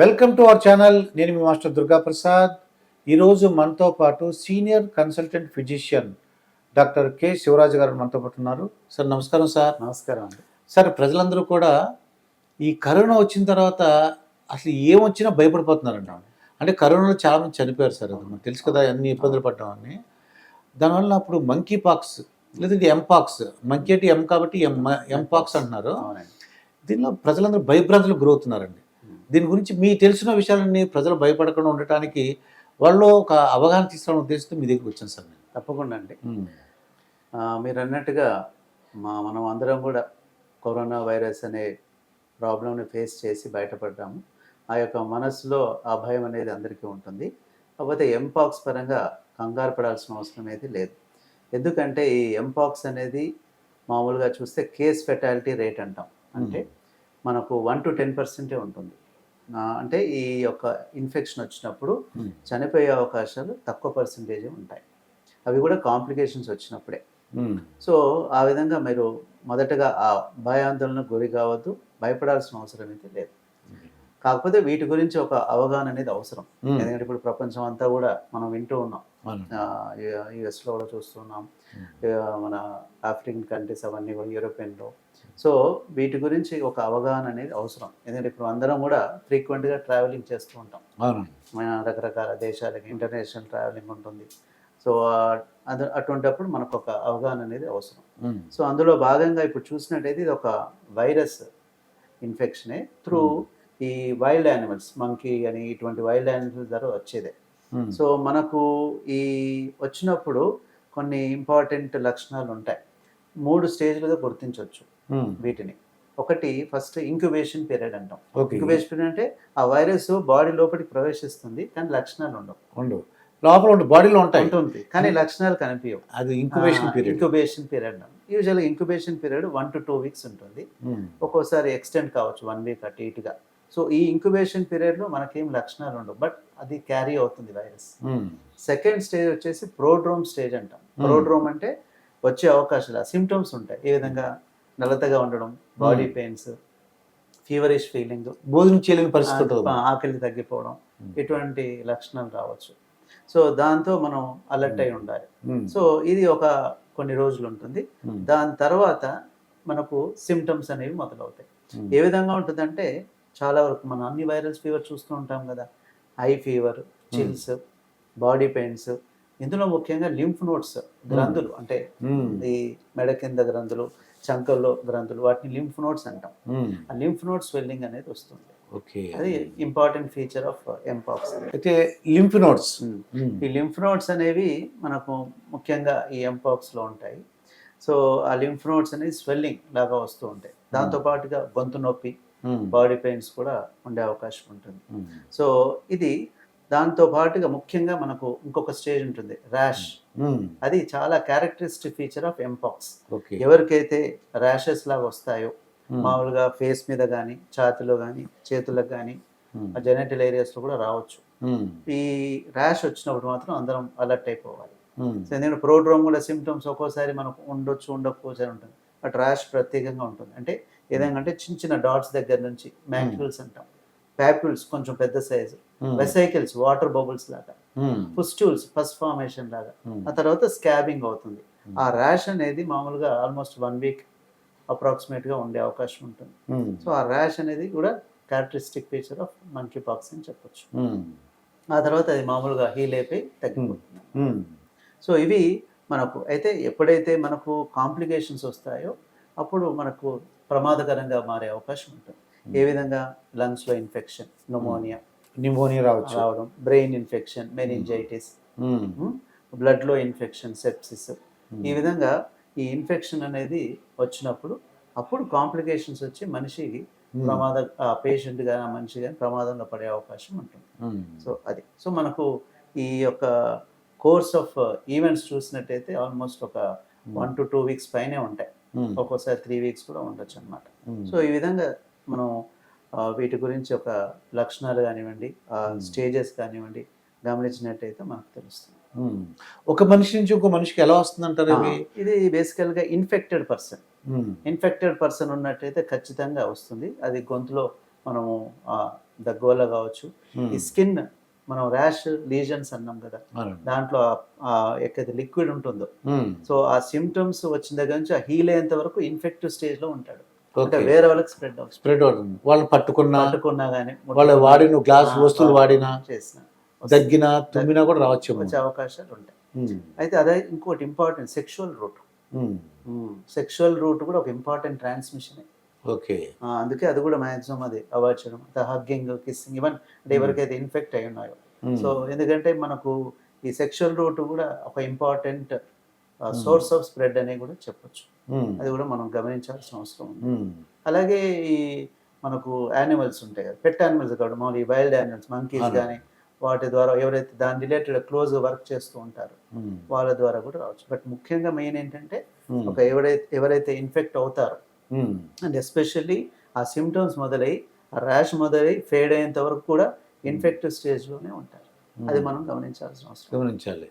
Welcome to our channel. నేను మీ master Durga Prasad. ఈరోజు మనతో పాటు senior consultant physician doctor K Sivaraju గారు మనతో పాటు ఉన్నారు. సార్ నమస్కారం సార్. నమస్కారం అండి. సార్ ప్రజలందరూ కూడా ఈ కరోనా వచ్చిన తర్వాత అసలు ఏమొచ్చినా భయపడిపోతున్నారంట. అంటే కరోనాలో చాలా మంది చనిపోయారు సార్. అది మనకు తెలుసు కదా అన్ని ఇబ్బందులు పడ్డామని దానివల్ల అప్పుడు మంకీ పాక్స్ లేదంటే ఎంపాక్స్ మంకీ అంటే ఎం కాబట్టి ఎం ఎంపాక్స్ అంటున్నారు. దీనిలో ప్రజలందరూ భయభ్రాంతులకు గురవుతున్నారండి. దీని గురించి మీ తెలిసిన విషయాలన్నీ ప్రజలు భయపడకుండా ఉండటానికి వాళ్ళు ఒక అవగాహన తీసుకురావడం ఉద్దేశంతో మీ దగ్గరికి వచ్చాను సార్ నేను. తప్పకుండా అండి. మీరు అన్నట్టుగా మా మనం అందరం కూడా కరోనా వైరస్ అనే ప్రాబ్లమ్ని ఫేస్ చేసి బయటపడ్డాము. ఆ యొక్క మనసులో ఆ భయం అనేది అందరికీ ఉంటుంది. కాకపోతే ఎంపాక్స్ పరంగా కంగారు పడాల్సిన అవసరం అయితే లేదు. ఎందుకంటే ఈ ఎంపాక్స్ అనేది మామూలుగా చూస్తే కేస్ ఫెటాలిటీ రేట్ అంటాం. అంటే మనకు వన్ టు టెన్ పర్సెంటే ఉంటుంది. అంటే ఈ యొక్క ఇన్ఫెక్షన్ వచ్చినప్పుడు Hmm. చనిపోయే అవకాశాలు తక్కువ పర్సంటేజ్ ఉంటాయి అవి కూడా కాంప్లికేషన్స్ వచ్చినప్పుడే ఉమ్. సో ఆ విధంగా మీరు మొదటగా ఆ భయాందోళనకు గురి కావద్దు భయపడాల్సిన అవసరం అయితే లేదు కాకపోతే వీటి గురించి ఒక అవగాహన అనేది అవసరం ఉమ్. ఎందుకంటే ఇప్పుడు ప్రపంచం అంతా కూడా మనం వింటూ ఉన్నాం. యుఎస్లో కూడా చూస్తున్నాం Hmm. మన ఆఫ్రికన్ కంట్రీస్ అవన్నీ కూడా యూరోపియన్లో సో వీటి గురించి ఒక అవగాహన అనేది అవసరం. ఎందుకంటే ఇప్పుడు అందరం కూడా ఫ్రీక్వెంట్గా ట్రావెలింగ్ చేస్తూ ఉంటాం. మన రకరకాల దేశాలకి ఇంటర్నేషనల్ ట్రావెలింగ్ ఉంటుంది. సో అది అటువంటిప్పుడు మనకు ఒక అవగాహన అనేది అవసరం. సో అందులో భాగంగా ఇప్పుడు చూసినట్టయితే ఇది ఒక వైరస్ ఇన్ఫెక్షనే త్రూ ఈ వైల్డ్ యానిమల్స్ మంకీ అని ఇటువంటి వైల్డ్ యానిమల్స్ ద్వారా వచ్చేదే. సో మనకు ఈ వచ్చినప్పుడు కొన్ని ఇంపార్టెంట్ లక్షణాలు ఉంటాయి. మూడు స్టేజ్లుగా గుర్తించవచ్చు. వీటిని. ఒకటి ఫస్ట్ ఇంక్యుబేషన్ పీరియడ్ అంటాం. ఇంక్యుబేషన్ పీరియడ్ అంటే ఆ వైరస్ బాడీ లోపలికి ప్రవేశిస్తుంది కానీ లక్షణాలు ఉండవు. ఉండు లోపల బాడీలో ఉంటాయి. ఉంటుంది కానీ లక్షణాలు కనిపించవు. అది ఇంక్యుబేషన్ పీరియడ్. ఇంక్యుబేషన్ పీరియడ్ యూజువల్గా incubation period one to two weeks ఉంటుంది. ఒక్కోసారి ఎక్స్టెండ్ కావచ్చు వన్ వీక్ అటు ఇటుగా. సో ఈ ఇంక్యుబేషన్ పీరియడ్లో మనకేం లక్షణాలు ఉండవు బట్ అది క్యారీ అవుతుంది వైరస్. సెకండ్ స్టేజ్ వచ్చేసి ప్రోడ్రోమ్ స్టేజ్ అంటాం. ప్రోడ్రోమ్ అంటే వచ్చే అవకాశాలు సిమ్టమ్స్ ఉంటాయి. ఏ విధంగా? నలతగా ఉండడం బాడీ పెయిన్స్ ఫీవరిష్ ఫీలింగ్ భోజనం చేయలేని పరిస్థితి ఆకలి తగ్గిపోవడం. ఇటువంటి లక్షణాలు రావచ్చు సో దాంతో మనం అలర్ట్ అయి ఉండాలి. సో ఇది ఒక కొన్ని రోజులు ఉంటుంది. దాని తర్వాత మనకు సిమ్టమ్స్ అనేవి మొదలవుతాయి. ఏ విధంగా ఉంటుందంటే చాలా వరకు మనం అన్ని వైరల్ ఫీవర్ చూస్తూ ఉంటాం కదా high fever chills body pains ఇందులో ముఖ్యంగా లింఫ్ నోట్స్ గ్రంథులు అంటే. ఈ మెడ కింద గ్రంథులు చంకల్లో గ్రంథులు వాటిని లింఫ్ నోట్స్ అంటాం. ఉమ్. ఆ లింఫ్ నోట్ స్వెల్లింగ్ అనేది వస్తుంది. ఓకే. అది ఇంపార్టెంట్ ఫీచర్ ఆఫ్ ఎంపాక్స్. అయితే లింఫ్ నోట్స్ ఈ లింఫ్ నోట్స్ అనేవి మనకు ముఖ్యంగా ఈ ఎంపాక్స్లో ఉంటాయి. సో ఆ లింఫ్ నోట్స్ అనేవి స్వెల్లింగ్ లాగా వస్తూ ఉంటాయి. దాంతో పాటుగా గొంతు నొప్పి బాడీ పెయిన్స్ కూడా ఉండే అవకాశం ఉంటుంది. సో ఇది దాంతో పాటుగా ముఖ్యంగా మనకు ఇంకొక స్టేజ్ ఉంటుంది. ర్యాష్. అది చాలా characteristic feature of mpox okay ఎవరికైతే ర్యాషెస్ లాగా వస్తాయో మామూలుగా ఫేస్ మీద కానీ ఛాతిలో కానీ చేతులకు కానీ జెనటల్ ఏరియాస్లో కూడా రావచ్చు. ఈ ర్యాష్ వచ్చినప్పుడు మాత్రం అందరం అలర్ట్ అయిపోవాలి. ఎందుకంటే ప్రోడ్రోముల సిమ్టమ్స్ ఒక్కోసారి మనకు ఉండొచ్చు ఉండకపోవచ్చు అని ఉంటుంది. బట్ ర్యాష్ ప్రత్యేకంగా ఉంటుంది. అంటే ఏదైనా అంటే చిన్న చిన్న డాట్స్ దగ్గర నుంచి మ్యాక్యుల్స్ అంటాం. ప్యాప్యుల్స్ కొంచెం పెద్ద సైజు వెసైకిల్స్ వాటర్ బబుల్స్ లాగా. పుస్ట్యూల్స్ ఫస్ట్ ఫార్మేషన్ లాగా. ఆ తర్వాత స్కాబింగ్ అవుతుంది. ఆ ర్యాష్ అనేది మామూలుగా ఆల్మోస్ట్ వన్ వీక్ అప్రాక్సిమేట్గా ఉండే అవకాశం ఉంటుంది. సో ఆ ర్యాష్ అనేది కూడా characteristic feature of monkey pox అని చెప్పొచ్చు. ఆ తర్వాత అది మామూలుగా హీల్ అయిపోయి తగ్గిపోతుంది. సో ఇవి మనకు అయితే ఎప్పుడైతే మనకు కాంప్లికేషన్స్ వస్తాయో అప్పుడు మనకు ప్రమాదకరంగా మారే అవకాశం ఉంటుంది. ఏ విధంగా? లంగ్స్లో ఇన్ఫెక్షన్ న్యూమోనియా నిమోనియా రావచ్చు. రావడం బ్రెయిన్ ఇన్ఫెక్షన్ మెనింజైటిస్. బ్లడ్లో ఇన్ఫెక్షన్ సెప్సిస్. ఈ విధంగా ఈ ఇన్ఫెక్షన్ అనేది వచ్చినప్పుడు అప్పుడు కాంప్లికేషన్స్ వచ్చి మనిషికి ప్రమాద పేషెంట్ కానీ ఆ మనిషి కానీ ప్రమాదంలో పడే అవకాశం ఉంటుంది. సో అది. సో మనకు ఈ యొక్క కోర్స్ ఆఫ్ ఈవెంట్స్ చూసినట్టయితే ఆల్మోస్ట్ ఒక వన్ టు టూ వీక్స్ పైనే ఉంటాయి. ఒక్కోసారి త్రీ వీక్స్ కూడా ఉండొచ్చు అనమాట. సో ఈ విధంగా మనం వీటి గురించి ఒక లక్షణాలు కానివ్వండి స్టేజెస్ కానివ్వండి గమనించినట్టయితే మనకు తెలుస్తుంది. ఉమ్. ఒక మనిషి నుంచి ఇంకో మనిషికి ఎలా వస్తుందంటారు ఇది బేసికల్గా ఇన్ఫెక్టెడ్ పర్సన్. ఇన్ఫెక్టెడ్ పర్సన్ ఉన్నట్టయితే ఖచ్చితంగా వస్తుంది. అది గొంతులో మనము దగ్గు వల్ల కావచ్చు. ఈ స్కిన్ మనం ర్యాష్ లీజన్స్ అన్నాం కదా. దాంట్లో ఎక్కడైతే లిక్విడ్ ఉంటుందో. సో ఆ సిమ్టమ్స్ వచ్చిన దగ్గర నుంచి ఆ హీల్ అయ్యేంత వరకు ఇన్ఫెక్టివ్ స్టేజ్లో ఉంటాడు. అంటే వేరే వాళ్ళకి స్ప్రెడ్ అవుతుంది. స్ప్రెడ్ అవుతుంది. వాళ్ళని పట్టుకున్నా పట్టుకున్నా కానీ వాళ్ళ వాడిన గ్లాస్ వస్తువులు వాడినా చేసిన దగ్గినా తుమ్మినా కూడా రావచ్చు వచ్చే అవకాశాలు ఉంటాయి. అయితే అదే ఇంకోటి important sexual route sexual route కూడా ఒక ఇంపార్టెంట్ ట్రాన్స్మిషన్ ఓకే అందుకే అది కూడా మాక్సిమం అది అవాయిడ్ చేయడం హగ్గింగ్ కిస్సింగ్ ఈవెన్ అంటే ఎవరికైతే ఇన్ఫెక్ట్ అయి ఉన్నాయో. సో ఎందుకంటే మనకు ఈ సెక్షువల్ రూట్ కూడా ఒక ఇంపార్టెంట్ సోర్స్ ఆఫ్ స్ప్రెడ్ అని కూడా చెప్పొచ్చు. అది కూడా మనం గమనించాల్సిన అవసరం ఉంది. అలాగే ఈ మనకు యానిమల్స్ ఉంటాయి కదా పెట్ యానిమల్స్ కాబట్టి మామూలు ఈ వైల్డ్ యానిమల్స్ మంకీస్. కానీ వాటి ద్వారా ఎవరైతే దాని రిలేటెడ్ క్లోజ్ వర్క్ చేస్తూ ఉంటారో వాళ్ళ ద్వారా కూడా రావచ్చు. బట్ ముఖ్యంగా మెయిన్ ఏంటంటే ఒక ఎవరైతే ఎవరైతే ఇన్ఫెక్ట్ అవుతారో అండ్ ఎస్పెషల్లీ ఆ సిమ్టమ్స్ మొదలై ఆ ర్యాష్ మొదలై ఫేడ్ అయ్యేంత వరకు కూడా ఇన్ఫెక్టివ్ స్టేజ్లోనే ఉంటారు. అది మనం గమనించాల్సిన అవసరం. గమనించాలి.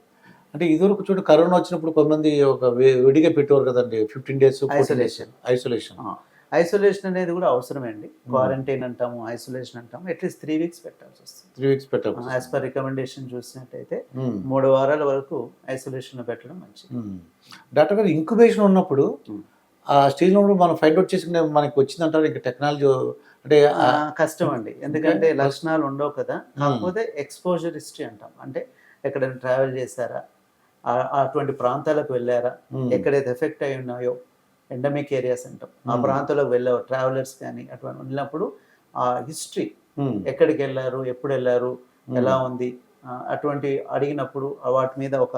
అంటే ఇదివరకు చూడు కరోనా వచ్చినప్పుడు కొంతమంది ఒక విడిగా పెట్టేవారు కదండి. Fifteen days Isolation. Isolation isolation అనేది కూడా అవసరమే అండి క్వారంటైన్ అంటాము ఐసోలేషన్ అంటాము. అట్లీస్ట్ త్రీ వీక్స్ పెట్టాల్సి వస్తుంది. త్రీ వీక్స్ పెట్టాలి యాజ్ పర్ రికమెండేషన్ చూసినట్టయితే మూడు వారాల వరకు ఐసోలేషన్లో పెట్టడం మంచిది. డాక్టర్ గారు ఇంక్యుబేషన్ ఉన్నప్పుడు Hmm. ఆ స్టేజ్లో ఉన్నప్పుడు మనం ఫైండ్ అవుట్ చేసుకునే మనకి వచ్చిందంటారు? ఇంకా టెక్నాలజీ అంటే కష్టం అండి ఎందుకంటే లక్షణాలు ఉండవు కదా. కాకపోతే ఎక్స్పోజర్ హిస్టరీ అంటాం. అంటే ఎక్కడైనా ట్రావెల్ చేశారా? అటువంటి ప్రాంతాలకు వెళ్ళారా. ఎక్కడైతే ఎఫెక్ట్ అయి ఉన్నాయో ఎండమిక్ ఏరియాస్ అంటాం ఆ. ప్రాంతాలకు వెళ్ళారు ట్రావెలర్స్ కానీ అటువంటి వెళ్ళినప్పుడు ఆ హిస్టరీ. ఎక్కడికి వెళ్ళారు ఎప్పుడు వెళ్ళారు. ఎలా ఉంది అటువంటి అడిగినప్పుడు వాటి మీద ఒక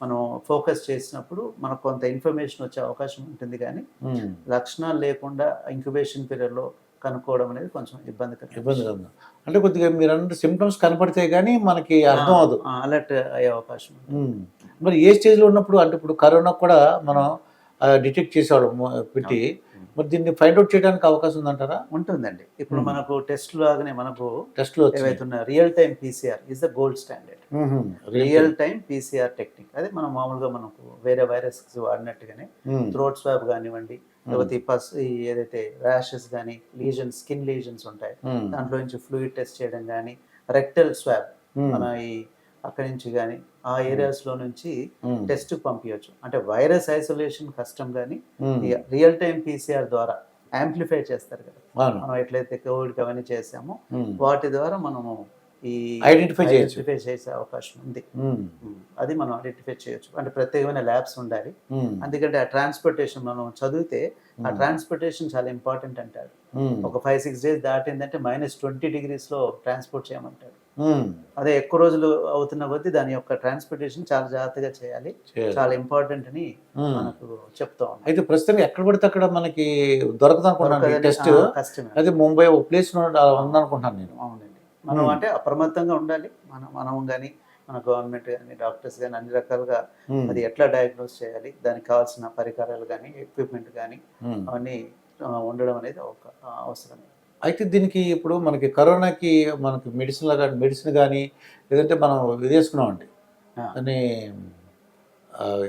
మనం ఫోకస్ చేసినప్పుడు మనకు కొంత ఇన్ఫర్మేషన్ వచ్చే అవకాశం ఉంటుంది కానీ. లక్షణాలు లేకుండా ఇంక్యుబేషన్ పీరియడ్లో కనుక్కోవడం అనేది కొంచెం ఇబ్బందికరం ఇబ్బంది కాదు అంటే కొద్దిగా మీరు అన్నట్టు సిమ్టమ్స్ కనపడితే కానీ మనకి అర్థం అవదు అలర్ట్ అయ్యే అవకాశం. మరి ఏ స్టేజ్లో ఉన్నప్పుడు అంటే ఇప్పుడు కరోనా కూడా మనం డిటెక్ట్ చేసేవాడు పెట్టి. మరి దీన్ని ఫైండ్ అవుట్ చేయడానికి అవకాశం ఉందంటారా? ఉంటుందండి. ఇప్పుడు. మనకు టెస్ట్ లాగానే మనకు టెస్ట్లో ఏవైతే ఉన్నాయో real time PCR is the gold standard real time PCR technique అదే మనం మామూలుగా మనకు వేరే వైరస్ వాడినట్టుగానే థ్రోట్ స్వాబ్ కానివ్వండి లేకపోతే ఈ పస్ ఏదైతే ర్యాషెస్ కానీ లీజన్ స్కిన్ లీజన్స్ ఉంటాయి. దాంట్లో నుంచి ఫ్లూయిడ్ టెస్ట్ చేయడం కానీ రెక్టల్ స్వాబ్ మన ఈ అక్కడి నుంచి కానీ ఆ ఏరియాస్లో నుంచి టెస్ట్ పంపించవచ్చు అంటే వైరస్ ఐసోలేషన్ కష్టం కానీ రియల్ టైం పీసీఆర్ ద్వారా యాంప్లిఫై చేస్తారు కదా. మనం ఎట్లయితే కోవిడ్ అవన్నీ చేసామో వాటి ద్వారా మనము ఈ ఐడెంటిఫై చేయొచ్చు ఐడెంటిఫై చేసే అవకాశం ఉంది ఉమ్. అది మనం ఐడెంటిఫై చేయొచ్చు అంటే ప్రత్యేకమైన ల్యాబ్స్ ఉండాలి ఉమ్. అందుకంటే ఆ ట్రాన్స్పోర్టేషన్ మనం చదివితే ఆ Hmm. ట్రాన్స్పోర్టేషన్ చాలా ఇంపార్టెంట్ అంటాడు ఉమ్. ఒక ఫైవ్ సిక్స్ డేస్ దాటిందంటే మైనస్ ట్వంటీ డిగ్రీస్లో ట్రాన్స్పోర్ట్ చేయమంటాడు ఉమ్. అదే ఎక్కువ రోజులు అవుతున్న కొద్దీ దాని యొక్క ట్రాన్స్పోర్టేషన్ చాలా జాగ్రత్తగా చేయాలి. చాలా ఇంపార్టెంట్ అని. మనకు చెప్తా ఉన్నాం అయితే ప్రస్తుతం ఎక్కడ పడితే అక్కడ మనకి దొరకదు అనుకున్నాను దొరకదని- టెస్ట్ అదే ముంబై ఒక ప్లేస్ ఉందనుకుంటున్నాను నేను అవునండి మనం. అంటే అప్రమత్తంగా ఉండాలి మనం మనం కానీ మన గవర్నమెంట్ కానీ డాక్టర్స్ కానీ అన్ని రకాలుగా. అది ఎట్లా డయాగ్నోస్ చేయాలి దానికి కావాల్సిన పరికరాలు కానీ ఎక్విప్మెంట్ కానీ. అవన్నీ ఉండడం అనేది ఒక ఆ, అవసరమే అయితే దీనికి ఇప్పుడు మనకి కరోనాకి మనకి మెడిసిన్ కానీ మెడిసిన్ కానీ లేదంటే మనం ఇది వేసుకున్నామండి. అని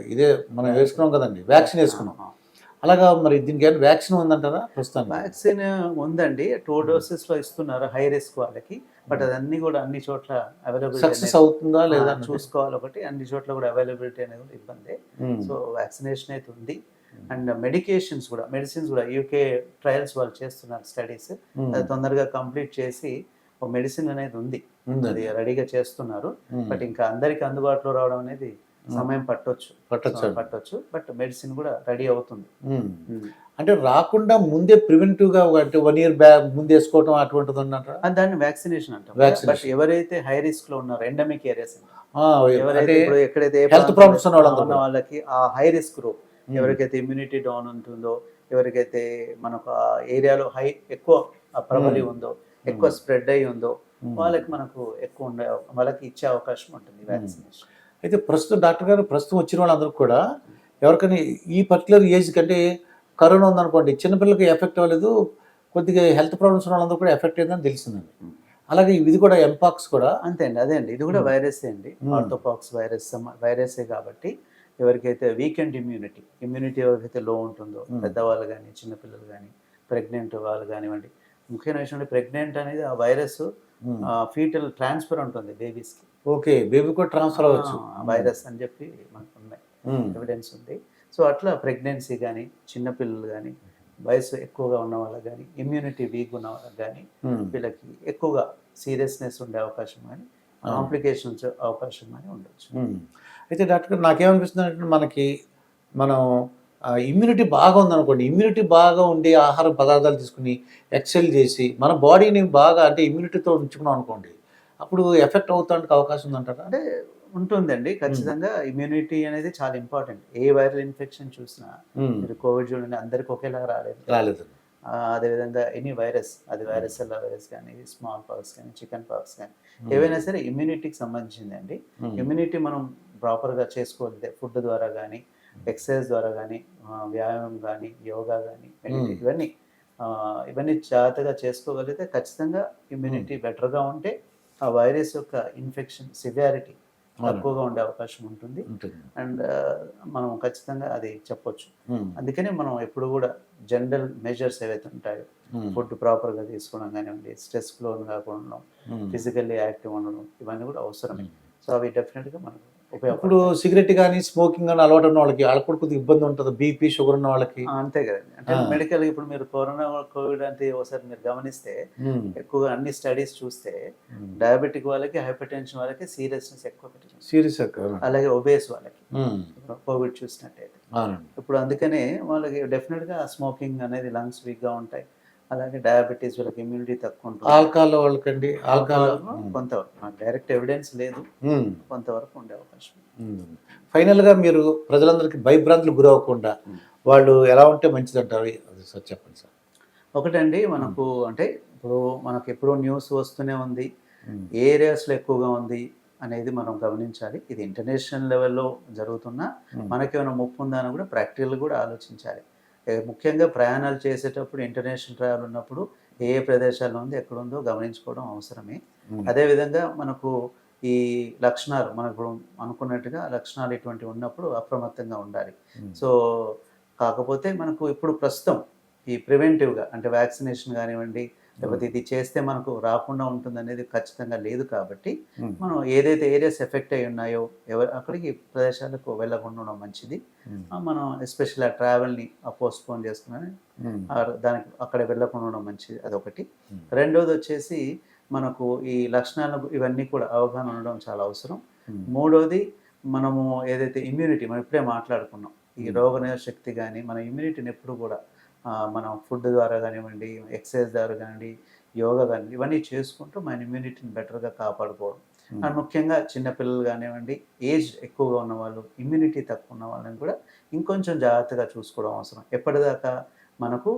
ఇదే మనం వేసుకున్నాం కదండి వ్యాక్సిన్ వేసుకున్నాం. అలాగా మరి దీనికి ఏమైనా వ్యాక్సిన్ ఉందంటారా ప్రస్తుతానికి? వ్యాక్సిన్ ఉందండి. టూ డోసెస్లో ఇస్తున్నారు హై రిస్క్ వాళ్ళకి. బట్ అదన్నీ కూడా అన్ని చోట్ల సక్సెస్ అవైలబిలిటీ అవుతుందా లేదా. చూసుకోవాలి ఒకటి. అన్ని చోట్ల కూడా అవైలబిలిటీ అనేది కూడా ఇబ్బంది. సో వ్యాక్సినేషన్ అయితే ఉంది. అండ్ మెడికేషన్స్ కూడా మెడిసిన్స్ కూడా యూకే ట్రయల్స్ వాళ్ళు చేస్తున్నారు స్టడీస్. అది తొందరగా కంప్లీట్ చేసి ఒక మెడిసిన్ అనేది ఉంది. అది రెడీగా చేస్తున్నారు. బట్ ఇంకా అందరికి అందుబాటులో రావడం అనేది సమయం పట్టొచ్చు పట్టొచ్చు పట్టొచ్చు బట్ మెడిసిన్ కూడా రెడీ అవుతుంది. అంటే రాకుండా ముందే ప్రివెంటివ్గా అంటే వన్ ఇయర్ బ్యాక్ ముందు వేసుకోవటం అటువంటిది ఉన్నట్టు అది దాన్ని వ్యాక్సినేషన్ అంటాం Vaccination. బట్ ఎవరైతే హై రిస్క్లో ఉన్నారో ఎండమిక్ ఏరియాస్ ఎవరైతే ఇప్పుడు ఎక్కడైతే ఉన్న ఉన్న కూడా. వాళ్ళకి ఆ హై రిస్క్ గ్రూప్. ఎవరికైతే ఇమ్యూనిటీ డౌన్ ఉంటుందో ఎవరికైతే మనకు ఆ ఏరియాలో హై ఎక్కువ ప్రబలి. ఉందో ఎక్కువ స్ప్రెడ్ అయి ఉందో. వాళ్ళకి మనకు ఎక్కువ ఉండే వాళ్ళకి ఇచ్చే అవకాశం ఉంటుంది వ్యాక్సినేషన్ అయితే ప్రస్తుతం డాక్టర్ గారు ప్రస్తుతం వచ్చిన వాళ్ళందరూ కూడా ఎవరికైనా ఈ పర్టికులర్ ఏజ్ కంటే కరోనా ఉందనుకోండి చిన్నపిల్లలకి ఎఫెక్ట్ అవ్వలేదు కొద్దిగా హెల్త్ ప్రాబ్లమ్స్ ఉన్న వాళ్ళందరూ కూడా ఎఫెక్ట్ అయిందని తెలిసిందండి. అలాగే ఇది కూడా ఎంపాక్స్ కూడా అంతే అండి అదే అండి ఇది కూడా. వైరసే అండి. ఆర్థోపాక్స్ వైరస్ వైరసే కాబట్టి ఎవరికైతే వీకెండ్ ఇమ్యూనిటీ ఇమ్యూనిటీ ఎవరికైతే లో ఉంటుందో. పెద్దవాళ్ళు కానీ చిన్నపిల్లలు కానీ ప్రెగ్నెంట్ వాళ్ళు కానివ్వండి ముఖ్యమైన విషయం ప్రెగ్నెంట్ అనేది ఆ వైరస్. ఫీటల్ ట్రాన్స్ఫర్ ఉంటుంది బేబీస్కి ఓకే బేబీ కూడా ట్రాన్స్ఫర్ అవ్వచ్చు వైరస్ అని చెప్పి మనకు ఉన్నాయి. ఎవిడెన్స్ ఉంది సో అట్లా ప్రెగ్నెన్సీ కానీ చిన్నపిల్లలు కానీ వయసు ఎక్కువగా ఉన్న వాళ్ళకి కానీ ఇమ్యూనిటీ వీక్ ఉన్న వాళ్ళకి కానీ. వీళ్ళకి ఎక్కువగా సీరియస్నెస్ ఉండే అవకాశం కానీ కాంప్లికేషన్స్ అవకాశం కానీ ఉండొచ్చు. అయితే డాక్టర్ గారు నాకేమనిపిస్తుంది అంటే మనకి మనం ఇమ్యూనిటీ బాగా ఉందనుకోండి ఇమ్యూనిటీ బాగా ఉండి ఆహార పదార్థాలు తీసుకుని ఎక్సెల్ చేసి మన బాడీని బాగా అంటే ఇమ్యూనిటీతో ఉంచుకున్నాం అనుకోండి అప్పుడు ఎఫెక్ట్ అవుతానికి అవకాశం ఉందంటారా? అంటే ఉంటుందండి. ఖచ్చితంగా ఇమ్యూనిటీ అనేది చాలా ఇంపార్టెంట్ ఏ వైరల్ ఇన్ఫెక్షన్ చూసినా. మీరు కోవిడ్ చూడండి అందరికి ఒకేలా రాలేదు. రాలేదు అదేవిధంగా ఎనీ వైరస్ అది వైరస్ ఎల్లా వైరస్ కానీ స్మాల్ పాక్స్ కానీ చికెన్ పాక్స్ కానీ ఏవైనా సరే ఇమ్యూనిటీకి సంబంధించింది అండి ఉమ్. ఇమ్యూనిటీ మనం ప్రాపర్గా చేసుకోగలిగితే ఫుడ్ ద్వారా కానీ ఎక్సర్సైజ్ ద్వారా కానీ వ్యాయామం కానీ యోగా కానీ. ఇవన్నీ ఇవన్నీ జాగ్రత్తగా చేసుకోగలిగితే ఖచ్చితంగా ఇమ్యూనిటీ బెటర్గా ఉంటే ఆ వైరస్ యొక్క ఇన్ఫెక్షన్ సివియారిటీ. తక్కువగా ఉండే అవకాశం ఉంటుంది అండ్ మనం ఖచ్చితంగా అది చెప్పొచ్చు. అందుకనే మనం ఎప్పుడు కూడా జనరల్ మెజర్స్ ఏవైతే ఉంటాయో. ఫుడ్ ప్రాపర్గా తీసుకోవడం కానివ్వండి స్ట్రెస్ ఫ్లోన్ కాకుండా. ఫిజికల్లీ యాక్టివ్ ఉండడం ఇవన్నీ కూడా అవసరమే సో అవి డెఫినెట్గా మనకు ఇప్పుడు సిగరెట్ కానీ స్మోకింగ్ కానీ అలవాటు ఉన్న వాళ్ళకి వాళ్ళకి కూడా కొద్దిగా ఇబ్బంది ఉంటుంది. బీపీ షుగర్ ఉన్న వాళ్ళకి. అంతే కదండి. అంటే. మెడికల్ ఇప్పుడు మీరు కరోనా కోవిడ్ అంటే ఒకసారి మీరు గమనిస్తే. ఎక్కువగా అన్ని స్టడీస్ చూస్తే. డయాబెటిక్ వాళ్ళకి హైపర్ టెన్షన్ వాళ్ళకి సీరియస్నెస్ ఎక్కువ సీరియస్ అలాగే ఒబేస్ వాళ్ళకి. కోవిడ్ చూసినట్టయితే. ఇప్పుడు అందుకనే వాళ్ళకి డెఫినెట్గా స్మోకింగ్ అనేది లంగ్స్ వీక్గా ఉంటాయి. అలాగే డయాబెటీస్ వీళ్ళకి ఇమ్యూనిటీ తక్కువ ఉంటుంది ఆల్కహాల్ వాళ్ళకండి ఆల్కహాల్ నాకు డైరెక్ట్ ఎవిడెన్స్ లేదు. కొంతవరకు ఉండే అవకాశం. ఫైనల్గా మీరు ప్రజలందరికీ భయభ్రాంతులు గురవ్వకుండా. వాళ్ళు ఎలా ఉంటే మంచిది అంటారు అది సార్ చెప్పండి సార్ ఒకటండి మనకు అంటే ఇప్పుడు మనకు ఎప్పుడూ న్యూస్ వస్తూనే ఉంది. ఏ ఏరియాస్లో ఎక్కువగా ఉంది అనేది మనం గమనించాలి ఇది ఇంటర్నేషనల్ లెవెల్లో జరుగుతున్న. మనకేమైనా ముప్పు ఉందా అని కూడా ప్రాక్టికల్ కూడా ఆలోచించాలి ముఖ్యంగా ప్రయాణాలు చేసేటప్పుడు ఇంటర్నేషనల్ ట్రావెల్ ఉన్నప్పుడు ఏ ఏ ప్రదేశాల్లో ఉంది ఎక్కడ ఉందో గమనించుకోవడం అవసరమే. అదేవిధంగా మనకు ఈ లక్షణాలు మనం ఇప్పుడు అనుకున్నట్టుగా లక్షణాలు ఇటువంటివి ఉన్నప్పుడు అప్రమత్తంగా ఉండాలి. సో కాకపోతే మనకు ఇప్పుడు ప్రస్తుతం ఈ ప్రివెంటివ్గా అంటే వ్యాక్సినేషన్ కానివ్వండి లేకపోతే ఇది చేస్తే మనకు రాకుండా ఉంటుంది అనేది ఖచ్చితంగా లేదు కాబట్టి. మనం ఏదైతే ఏరియాస్ ఎఫెక్ట్ అయి ఉన్నాయో ఎవరు అక్కడికి ప్రదేశాలకు వెళ్ళకుండా ఉండడం మంచిది మనం ఎస్పెషల్ ఆ ట్రావెల్ని పోస్ట్పోన్ చేసుకుని ఉమ్. దానికి అక్కడ వెళ్ళకుండా ఉండడం మంచిది అదొకటి. రెండోది వచ్చేసి మనకు ఈ లక్షణాలు ఇవన్నీ కూడా అవగాహన ఉండడం చాలా అవసరం. మూడోది మనము ఏదైతే ఇమ్యూనిటీ మనం ఇప్పుడే మాట్లాడుకున్నాం ఈ. రోగనిరోధక శక్తి కానీ మన ఇమ్యూనిటీని ఎప్పుడు కూడా మనం ఫుడ్ ద్వారా కానివ్వండి ఎక్సర్సైజ్ ద్వారా కానివ్వండి యోగా కానీ ఇవన్నీ చేసుకుంటూ మన ఇమ్యూనిటీని బెటర్గా కాపాడుకోవడం. అండ్ ముఖ్యంగా చిన్నపిల్లలు కానివ్వండి ఏజ్ ఎక్కువగా ఉన్న వాళ్ళు ఇమ్యూనిటీ తక్కువ ఉన్న వాళ్ళని కూడా ఇంకొంచెం జాగ్రత్తగా చూసుకోవడం అవసరం. ఎప్పటిదాకా మనకు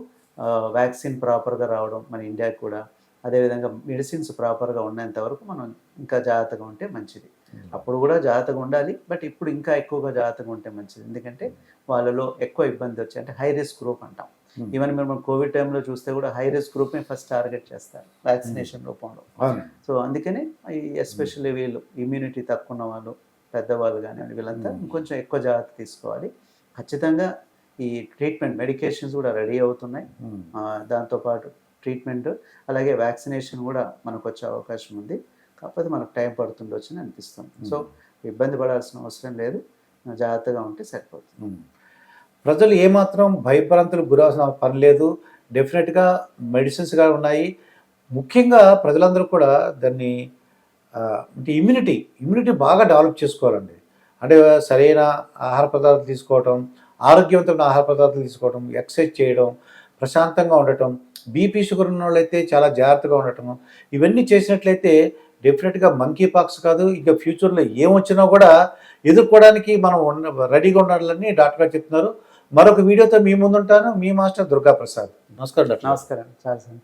వ్యాక్సిన్ ప్రాపర్గా రావడం మన ఇండియాకి కూడా అదేవిధంగా మెడిసిన్స్ ప్రాపర్గా ఉన్నంత వరకు మనం ఇంకా జాగ్రత్తగా ఉంటే మంచిది. అప్పుడు కూడా జాగ్రత్తగా ఉండాలి బట్ ఇప్పుడు ఇంకా ఎక్కువగా జాగ్రత్తగా ఉంటే మంచిది. ఎందుకంటే వాళ్ళలో ఎక్కువ ఇబ్బంది వచ్చాయి అంటే హై రిస్క్ గ్రూప్ అంటాం. ఈవెన్ మేము కోవిడ్ టైంలో చూస్తే కూడా హై రిస్క్ గ్రూప్ని ఫస్ట్ టార్గెట్ చేస్తారు వ్యాక్సినేషన్ రూపంలో. అవును. సో అందుకనే ఈ ఎస్పెషల్లీ వీళ్ళు ఇమ్యూనిటీ తక్కువ ఉన్న వాళ్ళు పెద్దవాళ్ళు కానీ వీళ్ళంతా Hmm. ఇంకొంచెం ఎక్కువ జాగ్రత్త తీసుకోవాలి. ఖచ్చితంగా ఈ ట్రీట్మెంట్ మెడికేషన్స్ కూడా రెడీ అవుతున్నాయి. దాంతోపాటు ట్రీట్మెంట్ అలాగే వ్యాక్సినేషన్ కూడా మనకు వచ్చే అవకాశం ఉంది. కాకపోతే మనకు టైం పడుతుండొచ్చు అని అనిపిస్తుంది సో ఇబ్బంది పడాల్సిన అవసరం లేదు. జాగ్రత్తగా ఉంటే సరిపోతుంది. ప్రజలు ఏమాత్రం భయభ్రాంతులు గురవలసిన పని లేదు. డెఫినెట్గా మెడిసిన్స్గా ఉన్నాయి. ముఖ్యంగా ప్రజలందరూ కూడా దాన్ని అంటే ఇమ్యూనిటీ ఇమ్యూనిటీ బాగా డెవలప్ చేసుకోవాలండి. అంటే సరైన ఆహార పదార్థాలు తీసుకోవటం ఆరోగ్యవంతమైన ఆహార పదార్థాలు తీసుకోవటం ఎక్సర్సైజ్ చేయడం ప్రశాంతంగా ఉండటం బీపీ షుగర్ ఉన్న వాళ్ళైతే చాలా జాగ్రత్తగా ఉండటం ఇవన్నీ చేసినట్లయితే డెఫినెట్గా మంకీ పాక్స్ కాదు ఇంకా ఫ్యూచర్లో ఏమొచ్చినా కూడా ఎదుర్కోవడానికి మనం ఉన్న రెడీగా ఉండాలని డాక్టర్ గారు చెప్తున్నారు. మరొక వీడియోతో మీ ముందుంటాను. మీ మాస్టర్ దుర్గా ప్రసాద్ నమస్కారం డాక్టర్. నమస్కారం. చాలా సంతోషం.